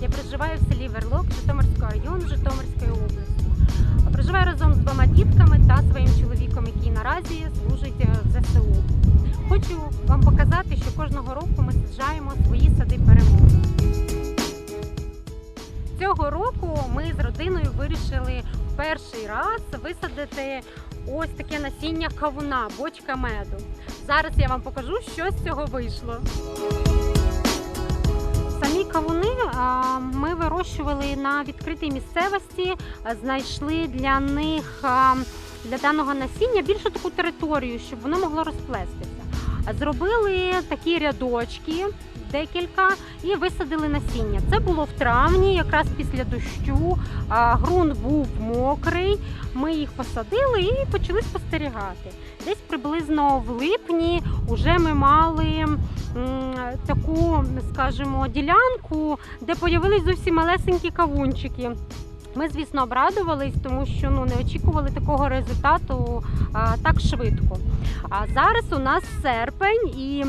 Я проживаю в селі Верлок Житомирського району Житомирської області. Проживаю разом з двома дітками та своїм чоловіком, який наразі служить е, в ЗСУ. Хочу вам показати, що кожного року ми саджаємо свої сади перемоги. Цього року ми з родиною вирішили перший раз висадити ось таке насіння кавуна, бочка меду. Зараз я вам покажу, що з цього вийшло. Самі кавуни ми вирощували на відкритій місцевості, знайшли для них для даного насіння більшу таку територію, щоб воно могло розплестися. Зробили такі рядочки, декілька, і висадили насіння. Це було в травні, якраз після дощу. а, Ґрунт був мокрий. Ми їх посадили і почали спостерігати. Десь приблизно в липні вже ми мали таку, скажімо, ділянку, де появились зовсім малесенькі кавунчики. Ми, звісно, обрадувались, тому що ну не очікували такого результату а, так швидко. А зараз у нас серпень і.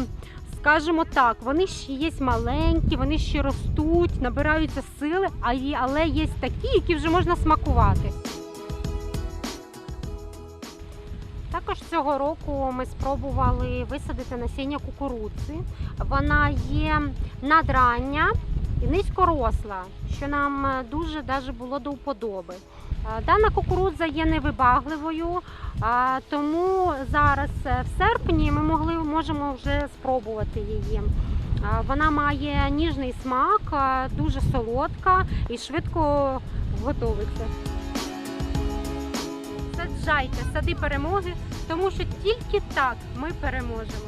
Скажімо так, вони ще є маленькі, вони ще ростуть, набираються сили, але є такі, які вже можна смакувати. Також цього року ми спробували висадити насіння кукурудзи. Вона є надрання і низькоросла, що нам е, дуже даже було до вподоби. Е, Дана кукурудза є невибагливою, тому зараз е, в серпні ми могли, можемо вже спробувати її. Вона має ніжний смак, дуже солодка і швидко готовиться. Саджайте сади перемоги, тому що тільки так ми переможемо.